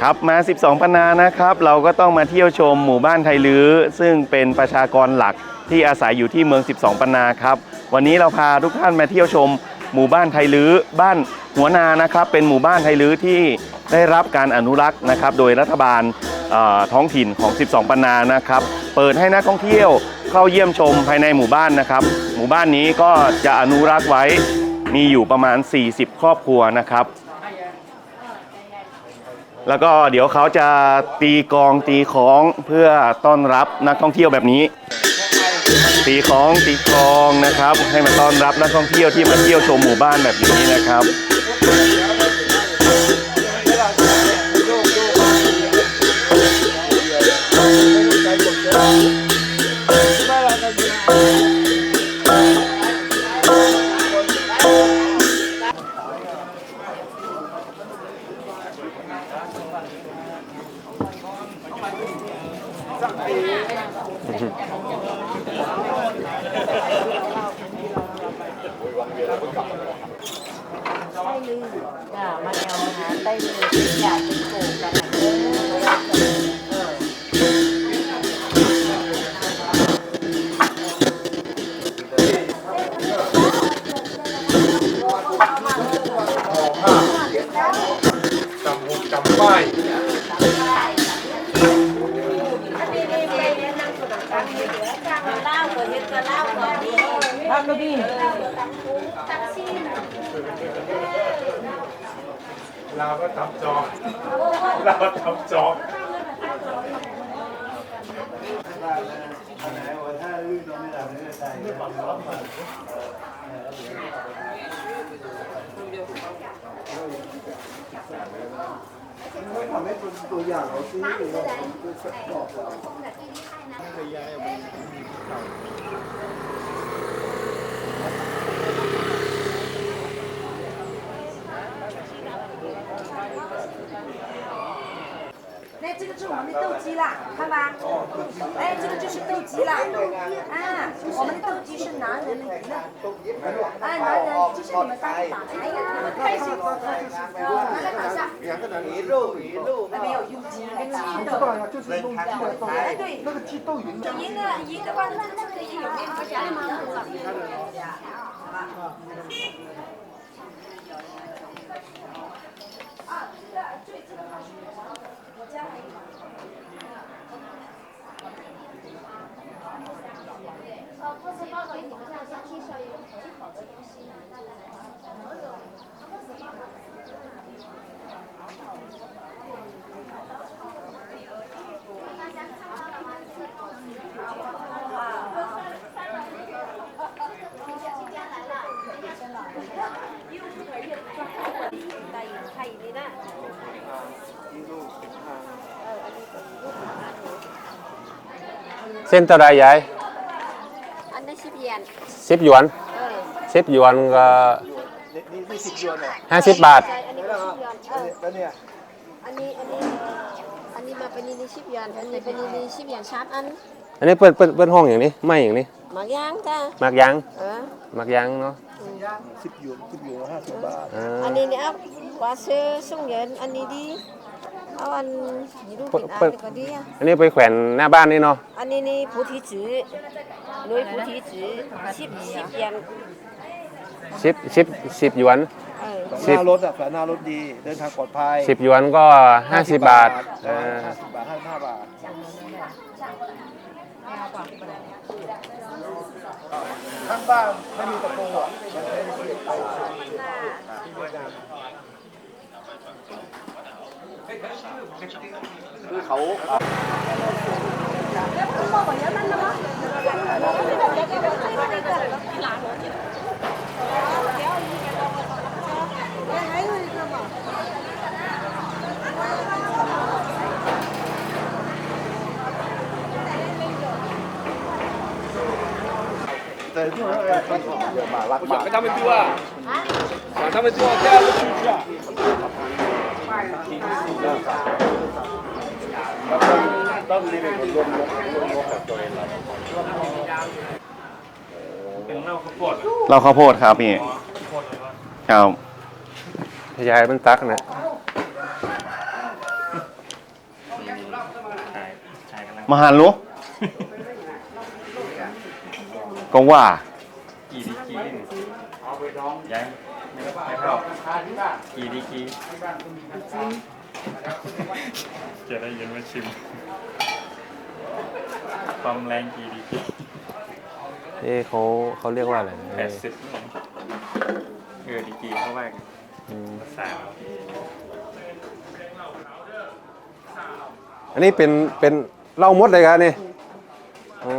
ครับมา 12 ปนานะครับ เราก็ต้องมาเที่ยวชมหมู่บ้านไทยลื้อ ซึ่งเป็นประชากรหลักที่อาศัยอยู่ที่เมือง 12 ปนาครับ วันนี้เราพาทุกท่านมาเที่ยวชมหมู่บ้านไทยลื้อ บ้านหัวนานะครับ เป็นหมู่บ้านไทยลื้อที่ได้รับการอนุรักษ์นะครับ โดยรัฐบาลท้องถิ่นของ 12ปันนานะครับ เปิดให้นักท่องเที่ยวเข้าเยี่ยมชมภายในหมู่บ้านนะครับ หมู่บ้านนี้ก็จะอนุรักษ์ไว้มีอยู่ประมาณ 40 ครอบครัวนะครับ แล้วก็เดี๋ยวเขาจะตีกองตีของเพื่อต้อนรับนักท่องเที่ยวแบบนี้ ตีของตีกลองนะครับ ให้มาต้อนรับนักท่องเที่ยวที่มาเที่ยวชมหมู่บ้านแบบนี้นะครับ ได้ลืออ่ามาแนวอาหารได้ลืออยากเป็นโกกัน เล่าก็เฮ็ดก็เล่าก็ดี Ăn nó đi. เราก็ทำจอกเราก็ทำจองทำให้เป็นตัวอย่างเรา 因为旁边都是样，老师也有很多。那这个是我们的豆鸡啦，看吧。哎，这个就是豆鸡啦。男人女人，哎，男人就是你们三个打牌呀，你们开心吗？来来打下，两个男人，肉鱼肉，那没有用鸡，那个鸡豆，就是弄鸡豆，哎对，那个鸡豆鱼，赢的赢的话，那那个鱼有面包夹吗？ เส้นเท่าไรยายอันนี้สิบเยนสิบหยวนเออสิบหยวนก็นี่นี่นี่สิบยวนเนี่ยห้าสิบบาทใช่อันนี้เป็นสิบเยนเออแล้วเนี่ยอันนี้อันนี้อันนี้มาเป็นนี่สิบเยนอันนี้เป็นนี่สิบเยนชาร์จอันอันนี้เปิดเปิดเปิดห้องอย่างนี้ไม่อย่างนี้หมากย่างจ้าหมักยางเออห มักยังเนาะสิบหยวนสิบหยวนห้าสิบบาทอันนี้เนี่ยว่าซื้อส่งเย็นอันนี้ดีเอาอันนี้ดูป็นอันก็ดีอะอันนี้ไปแขวนหน้าบ้านนี่เนาะอันนี้นี่ผู้ที่จื้อหน่วยผู้รสิบสิบเยนสิบสิบสิบหยวนหน้ารถอะแฝงหน้ารถดีเดินทางปลอดภัยสิบหยวนก็ห้าสิบบาทห้าสิบบาทห้าสิบห้าบาท ข้างบ้านไม่มีตะปูอะมันใช้เสียบไปคือเขาแต่ที่ว่าเดี๋ยวมาลักบ าท 给他们丢啊，把他们丢到第二个区去啊。 ต้องรีบไปรวมรวมรวมรวมกับตัวเองเรา เป็นเหล้าข้าวโพด เราข้าวโพดครับพี่ครับ ยายมันตักนะ มาหันลู ก็ว่า กี่ดีกีเอาไปดองยังไม่ไม่เข้ากี่ดีกีจะได้ยินว่าชิมความแรงกี่ดีกีเอ๊ะเขาเขาเรียกว่าอะไรนะแปดสิบเออดีกีเข้าไปอืมสามอันนี้เป็นเป็นเหล้ามดเลยครับนี่อ๋อ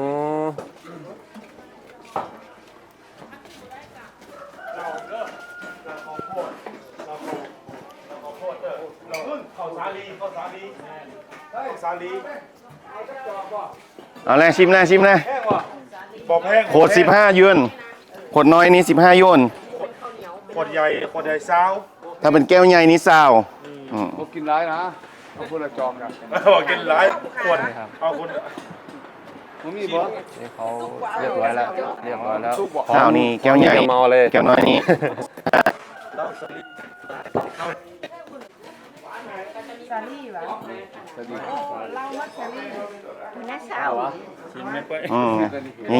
เข้าสาลีเข้าสาลีได้สาลี เอาแรกชิมแรกชิมแรกแห้งวะบอกแห้งขวดสิบห้าหยวนขวดน้อยนี้สิบห้าหยวนขวดใหญ่ขวดใหญ่ซาวถ้าเป็นแก้วใหญ่นี้ซาวอืมกินร้ายนะเอาคนละจอมกันบอกกินหลายขวดเอาคนผมมีบ่นี่เขาเรียบร้อยแล้วเรียบร้อยแล้วซาวนี่แก้วใหญ่จะเมาเลยแก้วน้อยนี้ ซาลี่วะเล่าว่าซาลี่มันน่าเศร้าชิมไม่ค่อยอืม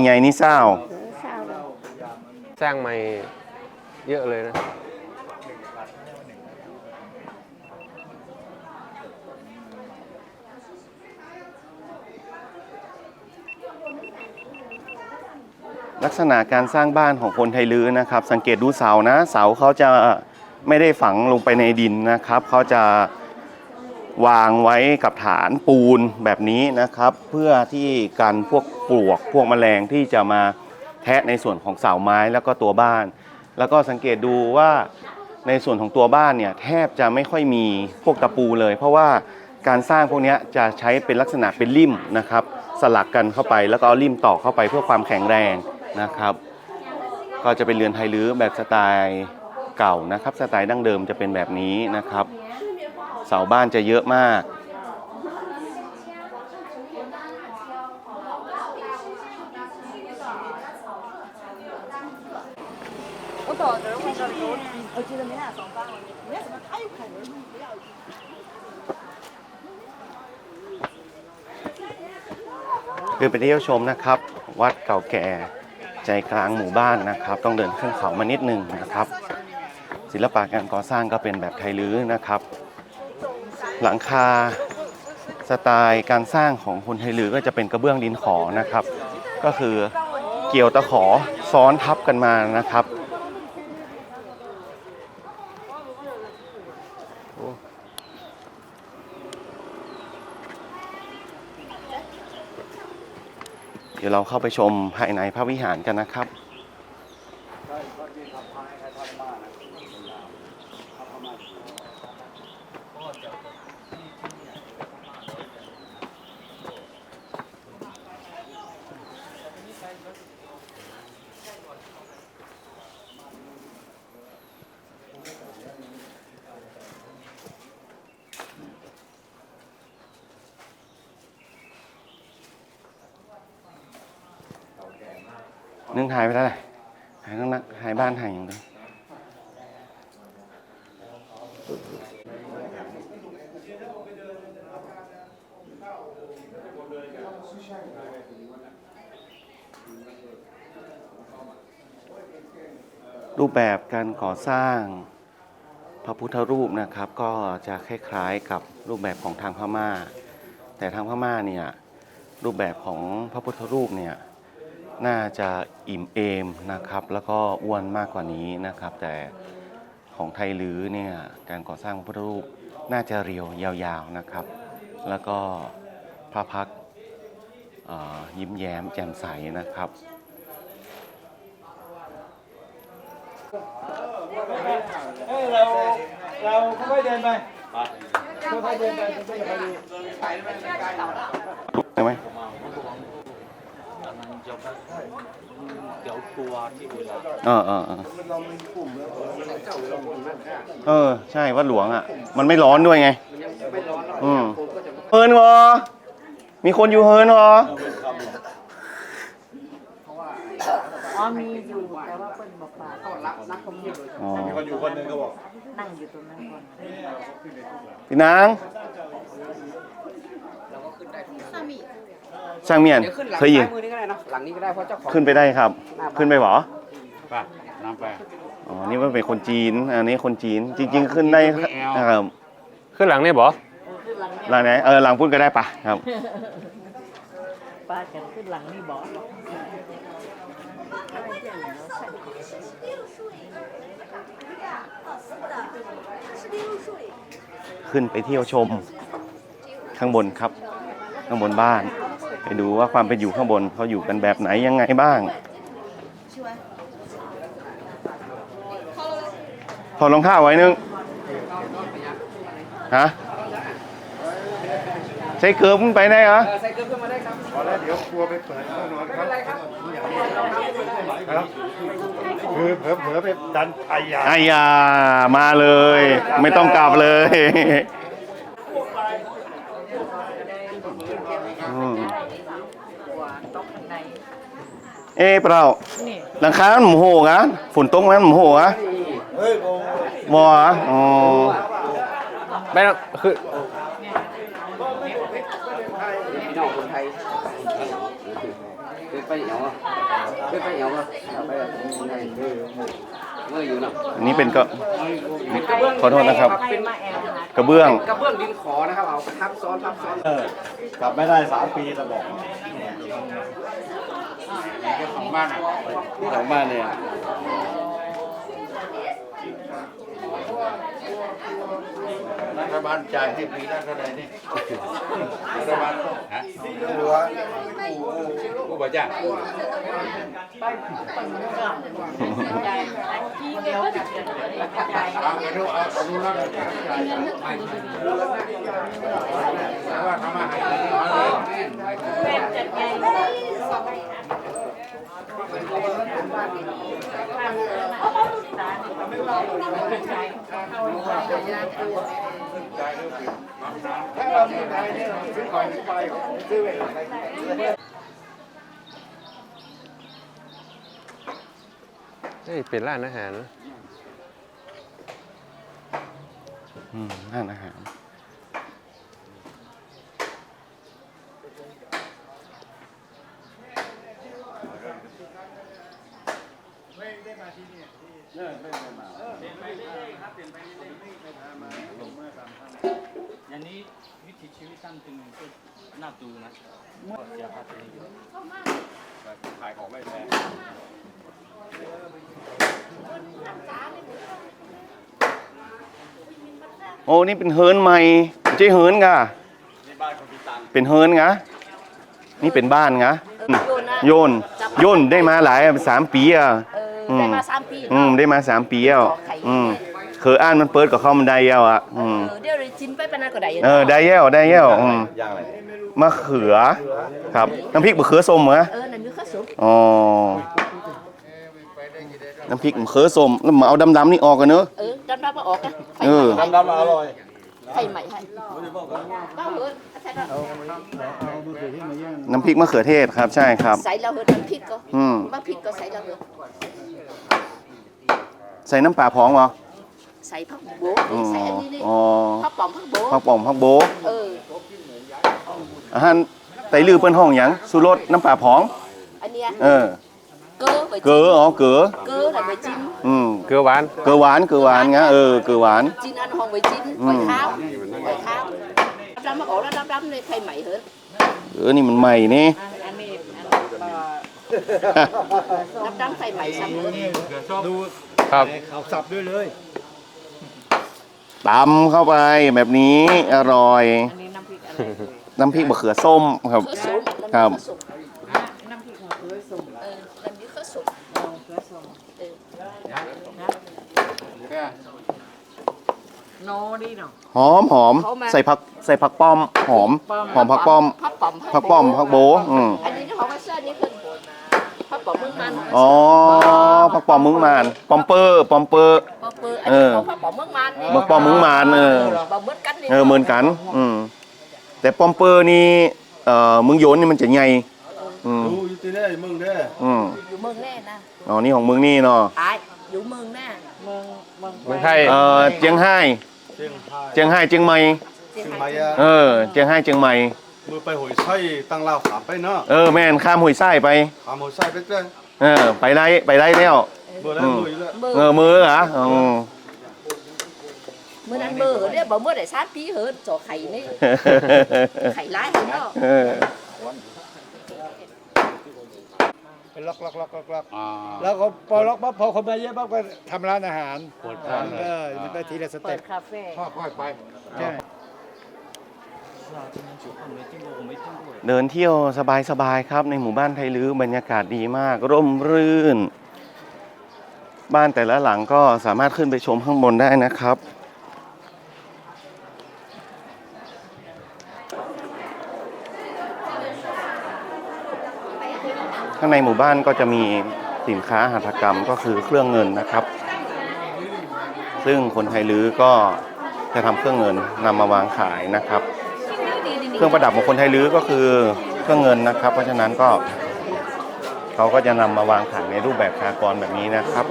ใหญ่ๆนี่ซาวเศร้าสร้างใหม่เยอะเลยนะลักษณะการสร้างบ้านของคนไทยลื้อนะครับ สังเกตดูเสานะ เสาเขาจะไม่ได้ฝังลงไปในดินนะครับ เขาจะ วางไว้กับฐานปูนแบบนี้นะครับ เพื่อที่กันพวกปลวกพวกแมลงที่จะมาแทะในส่วนของเสาไม้แล้วก็ตัวบ้าน แล้วก็สังเกตดูว่าในส่วนของตัวบ้านเนี่ยแทบจะไม่ค่อยมีพวกตะปูเลย เพราะว่าการสร้างพวกนี้จะใช้เป็นลักษณะเป็นริ่มนะครับ สลักกันเข้าไปแล้วก็เอาริ่มต่อเข้าไปเพื่อความแข็งแรงนะครับ ก็จะเป็นเรือนไทยลื้อแบบสไตล์เก่านะครับ สไตล์ดั้งเดิมจะเป็นแบบนี้นะครับ เสาบ้านจะเยอะมาก คือไปเที่ยวชมนะครับ วัดเก่าแก่ใจกลางหมู่บ้านนะครับ ต้องเดินขึ้นเขามานิดนึงนะครับ ศิลปะการก่อสร้างก็เป็นแบบไทยลื้อนะครับ หลังคาสไตล์การสร้างของคนไทยลือก็จะเป็นกระเบื้องดินขอนะครับ ก็คือเกี่ยวตะขอซ้อนทับกันมานะครับเดี๋ยวเราเข้าไปชมภายในพระวิหารกันนะครับ นึ่งหายไปแล้วแหละหายต้องนักหายบ้านหายอย่างเดียวรูปแบบการก่อสร้างพระพุทธรูปนะครับก็จะคล้ายๆกับรูปแบบของทางพม่า แต่ทางพม่าเนี่ยรูปแบบของพระพุทธรูปเนี่ย น่าจะอิ่มเอมนะครับ แล้วก็อ้วนมากกว่านี้นะครับ แต่ของไทยลื้อเนี่ยการก่อสร้างพระพุทธรูปน่าจะเรียวยาวๆนะครับ แล้วก็พระพักตร์เอ่อยิ้มแย้มแจ่มใสนะครับเฮ้ยเราเราค่อยๆเดินไปค่อยๆเดินไปค่อยๆเดินไปได้ไหม เออเออเออเออ ใช่วัดหลวงอะ มันไม่ร้อนด้วยไง อืมเฮิร์นวอมีคนอยู่เฮิร์นวออ๋อมีอยู่แต่ว่าเปิ้นบอกว่าเขารับนักท่องเที่ยวอ๋อมีคนอยู่คนหนึ่งก็บอกนั่งอยู่ตรงนั้นก่อนพี่นาง ช่างเมียนเดี๋ยวขึ้นหลังเคยยิงซ้ายมือนี่ก็ได้เนาะหลังนี้ก็ได้เพราะเจ้าของขึ้นไปได้ครับ ขึ้นไปเหรอไปน้ำไปอ๋อนี่มันเป็นคนจีนอันนี้คนจีนจริง ๆ ขึ้นได้ไม่เอาครับขึ้นหลังนี่บ่หลังไหนเออหลังพุ่นก็ได้ปะครับป้ากันขึ้นหลังนี่บอกขึ้นไปเที่ยวชม ข้างบนครับ ข้างบนบ้าน ไปดูว่าความเป็นอยู่ข้างบนเขาอยู่กันแบบไหนยังไงบ้างถอดรองเท้าไว้นึง ฮะ ใช้เกือบมึงไปไหนเหรอเออใส่เกลือขึ้นมาได้ครับพอแล้วเดี๋ยวกลัวไปเปิดห้องนอนไม่เขาเป็นไรครับครับคือเผลอๆไปดันไอ้ยาไอ้ยามาเลย ไม่ต้องกลับเลยอืม ต้องข้างใน เอ้เปล่านี่หลังคามันหมูโหกะฝนตกมันหมูโหกะเฮ้ยโอ้บออะอ๋อไม่ต้องคือพี่น้องคนไทยขึ้นไปเหนียวอะขึ้นไปเหนียวอะเอาไปไหนเมื่ออยู่เนาะอันนี้เป็นก็ขอโทษนะครับให้มาแอลหากระเบื้อง กระเบื้องดินขอนะครับเอาไปทับซ้อนทับซ้อนเออกลับไม่ได้สามปีจะบอก ของบ้านอะของบ้านเนี่ยรัฐบาลจ่ายให้ปีละเท่าไหร่นี่รัฐบาลต้องฮะตัวผู้บริจาคใจที่เดียวจะใจเอาไปดูเอาอนุรักษ์จ่ายแต่ว่าทำมาหากินมาเลยเป็นจัดไง ถ้าเราที่ไหนเนี่ยเราซื้อของไปซื้อไปอะไรนี่เป็นร้านอาหาร อืมร้านอาหาร อย่างนี้วิถีชีวิตตั้งตึงก็น่าดูนะเสียภาษีเยอะขายของไม่แพงโอ้นี่เป็นเฮิร์นใหม่ไม่ใช่เฮิร์นกะในบ้านคนพิการเป็นเฮิร์นกะนี่เป็นบ้านกะโยนนะโยนโยนได้มาหลายสามปีอะเออ ได้มาสามปีอืมได้มาสามปีแล้วอืมเคยอ่านมันเปิดกับเข้ามันได้แล้วอะอืมเออเดี๋ยวเราจิ้มไปปานนั้นก็ได้เออได้แล้วได้แล้วอืมอย่างไรมะเขือครับน้ำพริกมะเขือส้มเหรอเออนั่นมีข้าวสุกอ๋อน้ำพริกมะเขือส้มแล้วมาเอาดำๆนี่ออกกันเนอะเออดำๆมาออกกันไฟเออใหม่ดำๆอร่อยไฟใหม่ให้ก็เหินใส่แล้วน้ำพริกมะเขือเทศครับใช่ครับใส่แล้วเหินน้ำพริกก็อืมบางพริกก็ใส่แล้วเหิน ใส่น้ำปลาพองเหรอใส่ผักโบ๊ะอ๋อใส่อันนี้นี่อ๋อผักป๋อมผักโบ๊ะผักป่อมผักโบะเออ อาหารไตลือเปิ้นห้องหยังสุรสน้ำปลาพอง อันเนี้ยเออ เกลือไปเกลืออ๋อเกลือเกลือแล้วไปจิ้มอืมเกลือหวานเกลือหวานเกลือหวานงะเออเกลือหวาน จิ้มอันห้องไปจิ้มอืไปมข้าวไปข้าวดำๆมาออกแล้วดำๆในไฟใหม่เหินเออนี่มันใหม่นี่อันนี้อันดำๆไฟใหม่ซ้ำเหินดู ครับเขาสับด้วยเลยตำเข้าไปแบบนี้อร่อย อันนี้น้ำพริกอะไรน้ำพริกมะเขือส้มครับเขือสุกครับน้ำพริกมะเขือส้มเออแล้วมีเขือสุกมะเขือส้มเออโนดีเนาะ หอมหอมใส่ผักใส่ผักป้อมหอม หอมผักป้อม ผักป๋อมผักป้อมผักโบะอืม อันนี้ที่เขาว่าเสื้อนี่คือ ผักป๋อมเมืองมันอ๋อผักป้อมมึงมานปอมเปอร์ปอมเปอร์ ปอเปอร์อันนี้ของผักป๋อมเมืองมันนี่ผักป้อมมึงมานเออ ปอมเหมือนกันนี่เออเหมือนกัน อืมแต่ปอมเปอร์นี่เอ่อมึงโยนนี่มันจะใหญ่อืมดูอยู่ที่นี่มึงเด้ออืมอยู่เมืองแน่นะอ๋อนี่ของมึงนี่เนาะอายอยู่เมืองแน่เมืองเมืองเมืองไทย เอ่อเจียงไฮ้เชียงรายเจียงไฮ้เจียงใหม่ เชียงเชียงใหใหม่ม่อะเออเจียงไฮ้เจียงใหม่ มือไปหอยไส้ตั้งลาวขามไปเนาะเออแม่นข้ามหุยไส้ไป ขามหอยไส้ไปเจ้ยเออ ไปได้ไปได้แล้ว เบอร์แล้วมืออยู่แล้วเออมือเหรออืมมื่อนั้นเบอร์เนี่ยบอกเมื่อไหร่ชาร์จพีเหินจ่อไข่นี่ ไข่ร้ายเหินเนาะเออเป็นล็อกล็อกล็อกล็อกล็อกอ่าแล้วก็พอล็อกปั๊บพอคนมาเยอะปั๊บก็ทำร้านอาหารเปิดร้านเลย เออมันไปทีละสเปิเต็ดปคาเฟ่ ค่อยๆไป ใช่ เดินเที่ยวสบายๆครับ ในหมู่บ้านไทยลื้อบรรยากาศดีมาก ร่มรื่น บ้านแต่ละหลังก็สามารถขึ้นไปชมข้างบนได้นะครับข้างในหมู่บ้านก็จะมีสินค้าหัตถกรรมก็คือเครื่องเงินนะครับ ซึ่งคนไทยลื้อก็จะทำเครื่องเงินนำมาวางขายนะครับ เครื่องประดับของคนไทยลื้อก็คือเครื่องเงินนะครับ เพราะฉะนั้นก็เขาก็จะนำมาวางขายในรูปแบบคากรแบบนี้นะครับ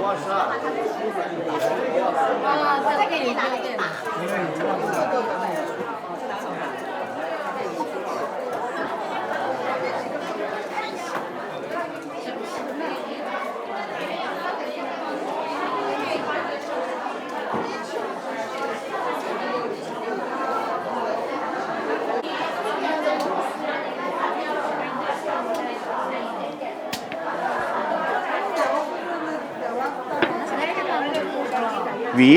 หวี